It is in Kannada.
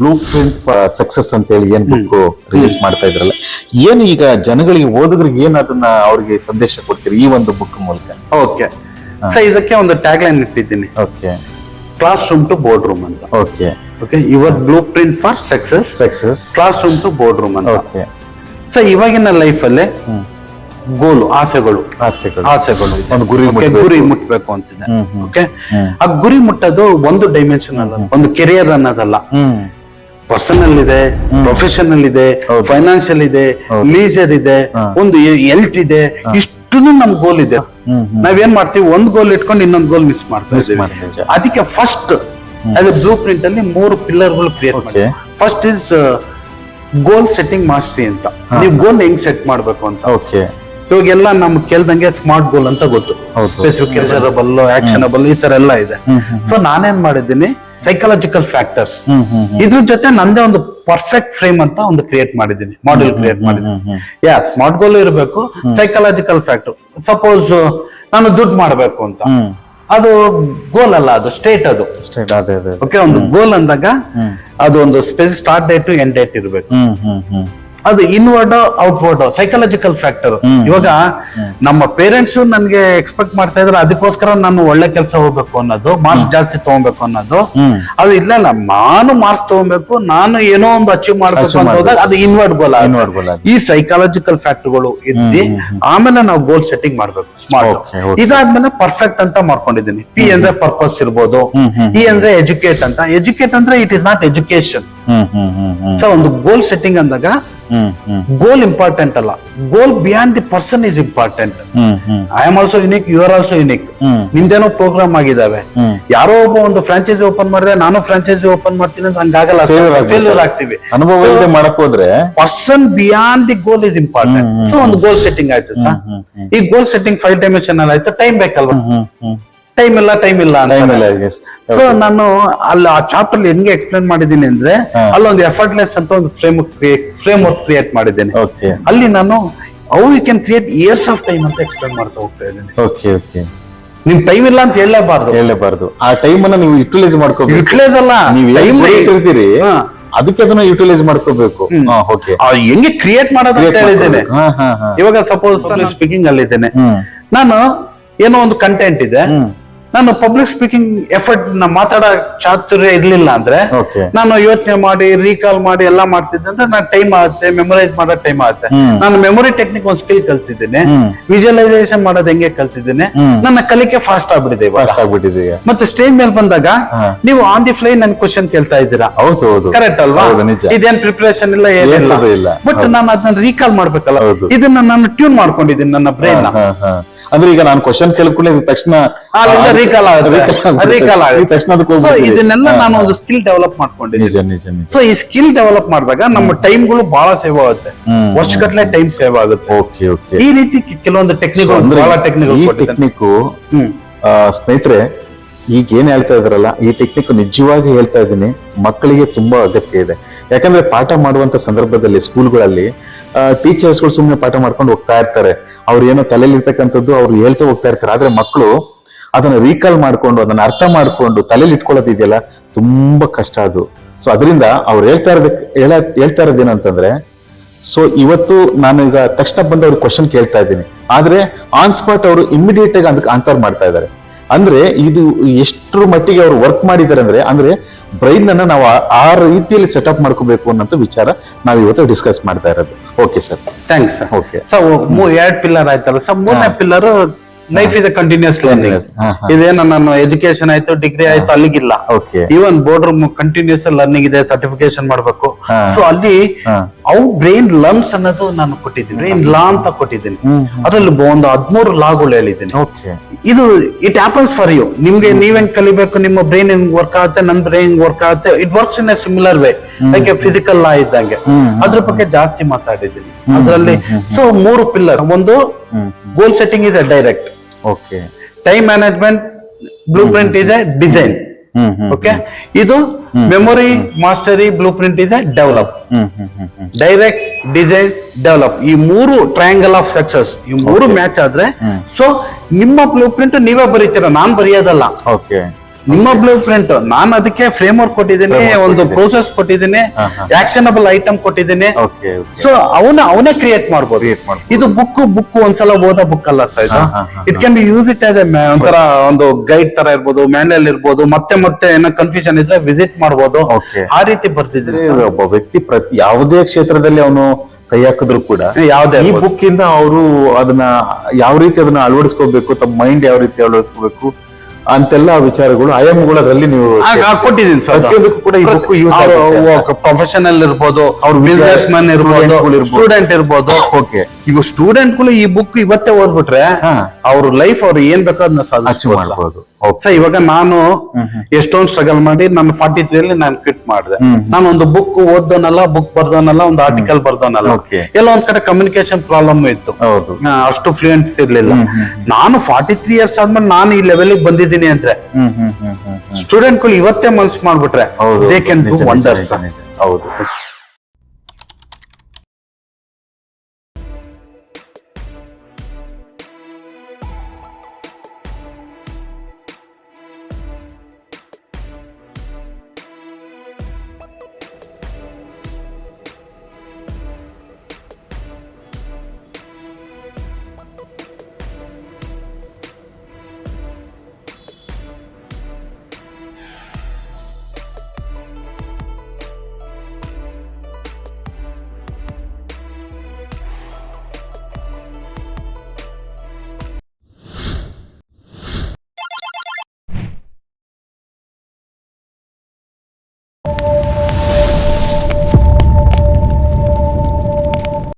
ಬ್ಲೂ ಪ್ರಿಂಟ್ ಸಕ್ಸಸ್ ಅಂತ ಹೇಳಿ ಏನ್ ಬುಕ್ ರಿಲೀಸ್ ಮಾಡ್ತಾ ಇದ್ರಲ್ಲ? ಏನು ಈಗ ಜನಗಳಿಗೆ ಓದುಗರಿಗೆ ಏನ್ ಅದನ್ನ ಅವ್ರಿಗೆ ಸಂದೇಶ ಕೊಡ್ತೀರಿ ಈ ಒಂದು ಬುಕ್ ಮೂಲಕ? ಓಕೆ ಸೊ ಇದಕ್ಕೆ ಒಂದು ಟ್ಯಾಗ್ ಲೈನ್ ಇಟ್ಟಿದ್ದೀನಿ. Okay class room to board room ಅಂತ. Okay okay your blue print for success success class room to board room ಅಂತ. ಓಕೆ ಸೊ ಇವಾಗಿನ ಲೈಫ್ ಅಲ್ಲೇ ಗೋಲು ಆಸೆಗಳು. ಆಸೆಗಳು. ಆಸೆಗಳು. ಒಂದು ಗುರಿ. ಗುರಿ ಮುಟ್ಬೇಕು ಅಂತಿದೆ. ಓಕೆ ಆ ಗುರಿ ಮುಟ್ಟೋದು ಒಂದು ಡೈಮೆನ್ಷನ್ ಅಲ್ಲ ಒಂದು ಕೆರಿಯರ್ ಅನ್ನೋದಲ್ಲ. ಪರ್ಸನಲ್ ಇದೆ ಪ್ರೊಫೆಷನಲ್ ಇದೆ. ಫೈನಾನ್ಷಿಯಲ್ ಇದೆ ಲೀಜರ್ ಇದೆ ಒಂದು ಹೆಲ್ತ್ ಇದೆ ಇಷ್ಟು ನಮ್ ಗೋಲ್ ಇದೆ. ನಾವೇನ್ ಮಾಡ್ತೀವಿ? ಒಂದ್ ಗೋಲ್ ಇಟ್ಕೊಂಡು ಇನ್ನೊಂದ್ ಗೋಲ್ ಮಿಸ್. ಮಾಡ್ತೀವಿ, ಅದಕ್ಕೆ ಫಸ್ಟ್ ಅದೇ ಬ್ಲೂ ಪ್ರಿಂಟ್ ಅಲ್ಲಿ ಮೂರು ಪಿಲ್ಲರ್ಗಳು ಕ್ರಿಯೇಟ್ ಮಾಡಿ first is goal setting mastery ಅಂತ. ನೀವು ಗೋಲ್ ಹೆಂಗ್ ಸೆಟ್ ಮಾಡ್ಬೇಕು ಅಂತ. ಓಕೆ ಇವಾಗೆಲ್ಲ ನಮ್ ಕೇಳ್ದಂಗೆ ಸ್ಮಾರ್ಟ್ ಗೋಲ್ ಅಂತ ಗೊತ್ತು. ಸ್ಪೆಸಿಫಿಕ್ ಮೆಜರಬಲ್ ಆಕ್ಷನಬಲ್ ಈ ತರ ಎಲ್ಲ ಇದೆ. ಸೊ ನಾನೇನ್ ಮಾಡಿದ್ದೀನಿ? ಸೈಕಾಲಜಿಕಲ್ ಫ್ಯಾಕ್ಟರ್ಸ್ ಇದ್ರ ಜೊತೆ ನಂದೇ ಒಂದು ಪರ್ಫೆಕ್ಟ್ ಫ್ರೇಮ್ ಅಂತ ಒಂದು ಕ್ರಿಯೇಟ್ ಮಾಡಿದ್ದೀನಿ ಮಾಡ್ಯೂಲ್ ಕ್ರಿಯೇಟ್ ಮಾಡಿದ್ದೀನಿ. ಯಾ ಸ್ಮಾರ್ಟ್ ಗೋಲ್ ಇರಬೇಕು ಸೈಕಾಲಜಿಕಲ್ ಫ್ಯಾಕ್ಟರ್ ಸಪೋಸ್ ನಾನು ದುಡ್ಡು ಮಾಡಬೇಕು ಅಂತ. ಅದು ಗೋಲ್ ಅಲ್ಲ ಅದು ಸ್ಟೇಟ್ ಅದು. ಸ್ಟೇಟ್ ಅದೇ. ಓಕೆ ಒಂದು ಗೋಲ್ ಅಂದಾಗ ಅದು ಒಂದು ಸ್ಪೆಸಿ ಸ್ಟಾರ್ಟ್ ಡೇಟ್ ಎಂಡ್ ಡೇಟ್ ಇರಬೇಕು. ಅದು ಇನ್ವರ್ಡ್ ಔಟ್ವರ್ಡ್ ಸೈಕಾಲಜಿಕಲ್ ಫ್ಯಾಕ್ಟರ್ ಇವಾಗ ನಮ್ಮ ಪೇರೆಂಟ್ಸ್ ನನ್ಗೆ ಎಕ್ಸ್ಪೆಕ್ಟ್ ಮಾಡ್ತಾ ಇದ್ರೆ ಅದಕ್ಕೋಸ್ಕರ ನಾನು ಒಳ್ಳೆ ಕೆಲಸ ಹೋಗ್ಬೇಕು ಅನ್ನೋದು ಮಾರ್ಕ್ಸ್ ಜಾಸ್ತಿ ತಗೊಬೇಕು ಅನ್ನೋದು. ಅದು ಇಲ್ಲ ಇಲ್ಲ ನಾನು ಮಾರ್ಕ್ಸ್ ತಗೊಬೇಕು ನಾನು ಏನೋ ಒಂದು ಅಚೀವ್ ಮಾಡ್ಬೇಕು ಅಂತ ಹೋದಾಗ ಅದು ಇನ್ವರ್ಡ್ ಗೋಲ್ ಇನ್ವರ್ಡ್ ಗೋಲ್ ಈ ಸೈಕಾಲಜಿಕಲ್ ಫ್ಯಾಕ್ಟರ್ಗಳು ಇದ್ದಿ ಆಮೇಲೆ ನಾವು ಗೋಲ್ ಸೆಟ್ಟಿಂಗ್ ಮಾಡ್ಬೇಕು ಸ್ಮಾರ್ಟ್. ಇದಾದ್ಮೇಲೆ ಪರ್ಫೆಕ್ಟ್ ಅಂತ ಮಾಡ್ಕೊಂಡಿದ್ದೀನಿ. ಪಿ ಅಂದ್ರೆ ಪರ್ಪಸ್ ಇರ್ಬೋದು. ಇ ಅಂದ್ರೆ ಎಜುಕೇಟ್ ಅಂತ. ಎಜುಕೇಟ್ ಅಂದ್ರೆ it is not education so ಒಂದು ಗೋಲ್ ಸೆಟ್ಟಿಂಗ್ ಅಂದಾಗ ಗೋಲ್ ಇಂಪಾರ್ಟೆಂಟ್ ಅಲ್ಲ. Goal beyond the person is important I am also unique you are also unique ನಿಮ್ದೇನೋ program ಆಗಿದಾವೆ. ಯಾರೋ ಒಬ್ಬ ಒಂದು ಫ್ರಾಂಚೈಸಿ ಓಪನ್ ಮಾಡಿದ್ರೆ ನಾನು ಫ್ರಾಂಚೈಸಿ ಓಪನ್ ಮಾಡ್ತೀನಿ ಅಂತ ಹಂಗಾಗಲ್ಲ. ಫೇಲ್ಯೂರ್ ಆಗ್ತೀವಿ. ಅನುಭವ ಮಾಡಕ್ ಹೋದ್ರೆ person beyond the goal is important so ಒಂದು ಗೋಲ್ ಸೆಟ್ಟಿಂಗ್ ಆಯ್ತು ಸರ್ ಈ ಗೋಲ್ ಸೆಟ್ಟಿಂಗ್ ಫೈವ್ ಡೈಮೆನ್ಷನ್ ಆಯ್ತು ಟೈಮ್ ಬೇಕಲ್ವಾ? ಟೈಮ್ ಇಲ್ಲ ಟೈಮ್ ಇಲ್ಲ ಟೈಮ್ ಇಲ್ಲ. ಸೊ ನಾನು ಅಲ್ಲಿ ಆ ಚಾಪ್ಟರ್ ಹೆಂಗೆ ಎಕ್ಸ್ಪ್ಲೈನ್ ಮಾಡಿದ್ದೀನಿ ಅಂದ್ರೆ. ಅಲ್ಲೊಂದು ಎಫರ್ಟ್ಲೆಸ್ ಅಂತ ಒಂದು ಫ್ರೇಮ್ ಫ್ರೇಮ್ ವರ್ಕ್ ಕ್ರಿಯೇಟ್ ಮಾಡಿದ್ದೇನೆ. ಅಲ್ಲಿ ನಾನು how you can create years of time ಅಂತ ಎಕ್ಸ್ಪ್ಲೈನ್ ಮಾಡ್ತಾ ಹೋಗ್ತಾ ಇದ್ದೀನಿ. ಓಕೆ ಓಕೆ ನಿಮ್ ಟೈಮ್ ಇಲ್ಲ ಅಂತ ಹೇಳಲೇಬಾರ್ದು. ಹೇಳಬಾರ್ದು ಆ ಟೈಮ್ ಅನ್ನ ನೀವು ಯುಟಿಲೈಸ್ ಮಾಡ್ಕೋಬೇಕು. ಯುಟಿಲೈಸ್ ಅಲ್ಲ ನೀವು ಟೈಮ್ ಇರ್ತೀರಿ ಅದಕ್ಕೆ ಅದನ್ನ ಯುಟಿಲೈಸ್ ಮಾಡ್ಕೋಬೇಕು. ಓಕೆ ಹೆಂಗೆ ಕ್ರಿಯೇಟ್ ಮಾಡೋದು ಅಂತ ಹೇಳಿದ್ದೇನೆ. ಇವಾಗ ಸಪೋಸ್ ಸ್ಪೀಕಿಂಗ್ ಅಲ್ಲಿ ಇದ್ದೇನೆ ನಾನು ಏನೋ ಒಂದು ಕಂಟೆಂಟ್ ಇದೆ. ನಾನು ಪಬ್ಲಿಕ್ ಸ್ಪೀಕಿಂಗ್ ಎಫರ್ಟ್ನ ಮಾತಾಡೋ ಚಾತುರ್ಯ ಇರ್ಲಿಲ್ಲ ಅಂದ್ರೆ ನಾನು ಯೋಚನೆ ಮಾಡಿ ರೀಕಾಲ್ ಮಾಡಿ ಎಲ್ಲ ಮಾಡ್ತಿದ್ದೆ ಅಂದ್ರೆ ನಾನು ಟೈಮ್ ಆಗುತ್ತೆ ಮೆಮೊರೈಸ್ ಮಾಡೋ ಟೈಮ್ ಆಗುತ್ತೆ. ನಾನು ಮೆಮೊರಿ ಟೆಕ್ನಿಕ್ ಒಂದು ಸ್ಕಿಲ್ ಕಲ್ತಿದ್ದೇನೆ. ವಿಜುವಲೈಸೇಷನ್ ಮಾಡೋದು ಹೆಂಗೆ ಕಲ್ತಿದ್ದೇನೆ. ನನ್ನ ಕಲಿಕೆ ಫಾಸ್ಟ್ ಆಗ್ಬಿಟ್ಟಿದೆ ಫಾಸ್ಟ್ ಆಗ್ಬಿಟ್ಟಿದೆ ಮತ್ತೆ ಸ್ಟೇಜ್ ಮೇಲೆ ಬಂದಾಗ ನೀವು ಆನ್ ದಿ ಫ್ಲೈ ನನ್ ಕ್ವಶನ್ ಕೇಳ್ತಾ ಇದ್ದೀರಾ? ಹೌದು ಹೌದು. ಕರೆಕ್ಟ್ ಅಲ್ವಾ? ಇದೇನ್ ಪ್ರಿಪರೇಷನ್ ಇಲ್ಲ ಏನಿಲ್ಲ. ಬಟ್ ನಾನು ಅದನ್ನ ರೀಕಾಲ್ ಮಾಡ್ಬೇಕಲ್ಲ. ಇದನ್ನ ನಾನು ಟ್ಯೂನ್ ಮಾಡ್ಕೊಂಡಿದ್ದೀನಿ ನನ್ನ ಬ್ರೈನ್. ಅಂದ್ರೆ ಈಗ ನಾನು ಕ್ವಶನ್ ಕೇಳಿದ್ಕೊಳ್ಳಿ ತಕ್ಷಣ ರೀಕಾಲ್ ಆಗುತ್ತೆ. ತಕ್ಷಣ ಇದನ್ನೆಲ್ಲ ನಾನು ಒಂದು ಸ್ಕಿಲ್ ಡೆವಲಪ್ ಮಾಡ್ಕೊಂಡಿದ್ದೀನಿ. ನಿಜ ನಿಜ ನಿಜ. ಸೊ ಈ ಸ್ಕಿಲ್ ಡೆವಲಪ್ ಮಾಡಿದಾಗ ನಮ್ಮ ಟೈಮ್ಗಳು ಬಹಳ ಸೇವ್ ಆಗುತ್ತೆ. ವರ್ಷಗಟ್ಟಲೆ ಟೈಮ್ ಸೇವ್ ಆಗುತ್ತೆ. ಓಕೆ ಓಕೆ ಈ ರೀತಿ ಕೆಲವೊಂದು ಟೆಕ್ನಿಕ್ ಬಹಳ ಟೆಕ್ನಿಕ್ ಟೆಕ್ನಿಕ್ ಸ್ನೇಹಿತರೆ ಈಗ ಏನ್ ಹೇಳ್ತಾ ಇದ್ರಲ್ಲ ಈ ಟೆಕ್ನಿಕ್ ನಿಜವಾಗಿ ಹೇಳ್ತಾ ಇದ್ದೀನಿ ಮಕ್ಕಳಿಗೆ ತುಂಬಾ ಅಗತ್ಯ ಇದೆ. ಯಾಕಂದ್ರೆ ಪಾಠ ಮಾಡುವಂತ ಸಂದರ್ಭದಲ್ಲಿ ಸ್ಕೂಲ್ಗಳಲ್ಲಿ ಟೀಚರ್ಸ್ಗಳು ಸುಮ್ಮನೆ ಪಾಠ ಮಾಡ್ಕೊಂಡು ಹೋಗ್ತಾ ಇರ್ತಾರೆ. ಅವ್ರು ಏನೋ ತಲೆಯಲ್ಲಿ ಇರ್ತಕ್ಕಂಥದ್ದು ಅವ್ರು ಹೇಳ್ತಾ ಹೋಗ್ತಾ ಇರ್ತಾರೆ. ಆದ್ರೆ ಮಕ್ಕಳು ಅದನ್ನ ರೀಕಾಲ್ ಮಾಡ್ಕೊಂಡು, ಅದನ್ನ ಅರ್ಥ ಮಾಡ್ಕೊಂಡು ತಲೆಯಲ್ಲಿ ಇಟ್ಕೊಳ್ಳೋದು ಇದೆಯಲ್ಲ, ತುಂಬಾ ಕಷ್ಟ ಅದು. ಸೊ ಅದರಿಂದ ಅವ್ರು ಹೇಳ್ತಾ ಇರೋದಕ್ಕೆ ಹೇಳ, ಹೇಳ್ತಾ ಇರೋದು ಏನಂತಂದ್ರೆ ಸೊ ಇವತ್ತು ನಾನು ಈಗ ತಕ್ಷಣ ಬಂದು ಅವ್ರಿಗೆ ಕ್ವಶನ್ ಕೇಳ್ತಾ ಇದ್ದೀನಿ. ಆದ್ರೆ ಆನ್ ಸ್ಪಾಟ್ ಅವರು ಇಮಿಡಿಯೇಟ್ ಆಗಿ ಅದಕ್ಕೆ ಆನ್ಸರ್ ಮಾಡ್ತಾ ಇದ್ದಾರೆ. ಅಂದ್ರೆ ಇದು ಎಷ್ಟರ ಮಟ್ಟಿಗೆ ಅವರು ವರ್ಕ್ ಮಾಡಿದ್ದಾರೆ ಅಂದ್ರೆ ಅಂದ್ರೆ ಬ್ರೈನ್ ಅನ್ನ ನಾವು ಆ- ಆ ರೀತಿಯಲ್ಲಿ ಸೆಟಪ್ ಮಾಡ್ಕೋಬೇಕು ಅನ್ನೋಂಥ ವಿಚಾರ ನಾವು ಇವತ್ತು ಡಿಸ್ಕಸ್ ಮಾಡ್ತಾ ಇರೋದು. Okay sir thanks sir okay sir ಎರಡು ಪಿಲ್ಲರ್ ಆಯ್ತಲ್ಲ ಸರ್ ಮೂರನೇ pillar life is continuous learning. ಇದೇನು ನಾನು ಎಜುಕೇಶನ್ ಆಯ್ತು ಡಿಗ್ರಿ ಆಯ್ತು ಅಲ್ಲಿಗಿಲ್ಲ. ಈವನ್ ಬೋರ್ಡ್ ಕಂಟಿನ್ಯೂಸ್ ಲರ್ನಿಂಗ್ ಇದೆ ಸರ್ಟಿಫಿಕೇಶನ್ ಮಾಡ್ಬೇಕು. ಸೊ ಅಲ್ಲಿ. ಅವು ಬ್ರೈನ್ ಲರ್ನ್ಸ್ ಅನ್ನೋದು ನಾನು ಕೊಟ್ಟಿದ್ದೀನಿ. ಬ್ರೈನ್ ಲಾ ಅಂತ ಕೊಟ್ಟಿದ್ದೀನಿ. ಅದ್ರಲ್ಲಿ ಒಂದು ಹದ್ಮೂರು ಲಾಗಳು ಹೇಳಿದ್ದೀನಿ. ಇದು ಇಟ್ ಹ್ಯಾಪನ್ಸ್ ಫಾರ್ ಯು ನಿಮ್ಗೆ ನೀವ್ ಹೆಂಗ್ ಕಲಿಬೇಕು ನಿಮ್ಮ ಬ್ರೈನ್ ಹೆಂಗ್ ವರ್ಕ್ ಆಗುತ್ತೆ ನನ್ನ ಬ್ರೈನ್ ವರ್ಕ್ ಆಗುತ್ತೆ it works in a similar way like physical law ಇದ್ದಂಗೆ. ಅದ್ರ ಬಗ್ಗೆ ಜಾಸ್ತಿ ಮಾತಾಡಿದ್ದೀನಿ. ಅದ್ರಲ್ಲಿ ಸೊ ಮೂರು ಪಿಲ್ಲರ್ ಒಂದು ಗೋಲ್ ಸೆಟ್ಟಿಂಗ್ ಇದೆ direct okay. Time management blue print ಇದೆ ಡಿಸೈನ್ ಓಕೆ ಇದು ಮೆಮೊರಿ ಮಾಸ್ಟರಿ ಬ್ಲೂ ಪ್ರಿಂಟ್ ಇದೆ ಡೆವಲಪ್ ಡೈರೆಕ್ಟ್ ಡಿಸೈನ್ ಡೆವಲಪ್ ಈ ಮೂರು ಟ್ರಯಾಂಗಲ್ ಆಫ್ ಸಕ್ಸಸ್ ಈ ಮೂರು ಮ್ಯಾಚ್ ಆದ್ರೆ ಸೊ ನಿಮ್ಮ ಬ್ಲೂ ಪ್ರಿಂಟ್ ನೀವೇ ಬರೀತೀರ ನಾನ್ ಬರೆಯೋದಲ್ಲ. ಓಕೆ ನಿಮ್ಮ ಬ್ಲೂ ಪ್ರಿಂಟ್ ನಾನು ಅದಕ್ಕೆ ಫ್ರೇಮ್ ವರ್ಕ್ ಕೊಟ್ಟಿದ್ದೀನಿ ಒಂದು. ಪ್ರೋಸೆಸ್ ಕೊಟ್ಟಿದ್ದೀನಿ. ಆಕ್ಷನಬಲ್ ಐಟಮ್ ಕೊಟ್ಟಿದ್ದೀನಿ. ಸೊ ಅವನ ಅವನೇ ಕ್ರಿಯೇಟ್ ಮಾಡ್ಬೋದು. ಇದು ಬುಕ್ ಬುಕ್ ಒಂದ್ಸಲ ಓದೋ ಬುಕ್ ಅಲ್ಲ it can be use it as ಒಂಥರ ಒಂದು ಗೈಡ್ ತರ ಇರ್ಬೋದು ಮ್ಯಾನ್ಯಲ್ ಇರ್ಬೋದು ಮತ್ತೆ ಮತ್ತೆ ಏನೋ ಕನ್ಫ್ಯೂಷನ್ ಇದ್ರೆ ವಿಸಿಟ್ ಮಾಡ್ಬೋದು. ಆ ರೀತಿ ಬರ್ತಿದ್ರೆ ಒಬ್ಬ ವ್ಯಕ್ತಿ ಪ್ರತಿ ಯಾವುದೇ ಕ್ಷೇತ್ರದಲ್ಲಿ ಅವನು ಕೈ ಹಾಕಿದ್ರು ಕೂಡ ಯಾವ್ದೇ ಈ ಬುಕ್ ಇಂದ ಅವರು ಅದನ್ನ ಯಾವ ರೀತಿ ಅದನ್ನ ಅಳವಡಿಸ್ಕೋಬೇಕು ತಮ್ಮ ಮೈಂಡ್ ಯಾವ ರೀತಿ ಅಳವಡಿಸ್ಕೋಬೇಕು ಅಂತೆಲ್ಲ ವಿಚಾರಗಳು ಆಯಾಮಗಳು ಅದರಲ್ಲಿ ನೀವು ಕೊಟ್ಟಿದ್ದೀನಿ ಸರ್ ಪ್ರತಿಯೊಂದಕ್ಕೂ ಕೂಡ ಈ book use ಆಗುತ್ತೆ. ಪ್ರೊಫೆಷನಲ್ ಇರ್ಬೋದು ಅವ್ರ ಬಿಸ್ನೆಸ್ ಮ್ಯಾನ್ ಇರ್ಬೋದು students ಗಳು ಇರ್ಬೋದು. ಸ್ಟೂಡೆಂಟ್ ಇರ್ಬೋದು ಓಕೆ ಈಗ ಸ್ಟೂಡೆಂಟ್ಗಳು ಈ ಬುಕ್ ಇವತ್ತೇ ಓದ್ಬಿಟ್ರೆ ಹಾ. ಅವ್ರ ಲೈಫ್ ಅವ್ರು ಏನ್ ಬೇಕಾದ್ರೆ ಸಾಧಿಸಬಹುದು ಸಾಧಿಸ್ಬೋದು ಮಾಡ್ಬೋದು ಸರ್ ಇವಾಗ ನಾನು ಎಷ್ಟೊಂದ್ ಸ್ಟ್ರಗಲ್ ಮಾಡಿ ನಾನು ಫಾರ್ಟಿ ತ್ರೀ ಅಲ್ಲಿ ನಾನು ಕ್ವಿಟ್ ಮಾಡಿದೆ. ನಾನು ಒಂದು ಬುಕ್ ಓದೋನಲ್ಲ ಬುಕ್ ಬರ್ದೋನಲ್ಲ ಒಂದು ಆರ್ಟಿಕಲ್ ಬರ್ದೋನಲ್ಲ. ಎಲ್ಲ ಒಂದ್ ಕಡೆ ಕಮ್ಯುನಿಕೇಶನ್ ಪ್ರಾಬ್ಲಮ್ ಇತ್ತು. ಹೌದು. ಅಷ್ಟು ಫ್ಲೂಯೆಂಟ್ ಇರ್ಲಿಲ್ಲ. ನಾನು ಫಾರ್ಟಿ ತ್ರೀ ಇಯರ್ಸ್ ಆದ್ಮೇಲೆ ನಾನು ಈ ಲೆವೆಲ್ ಬಂದಿದ್ದೀನಿ ಅಂದ್ರೆ ಸ್ಟೂಡೆಂಟ್ಗಳು ಇವತ್ತೇ ಮನ್ಸ್ ಮಾಡ್ಬಿಟ್ರೆ ದೇ ಕ್ಯಾನ್ ಡೂ ವಂಡರ್ಸ್. ಹೌದು.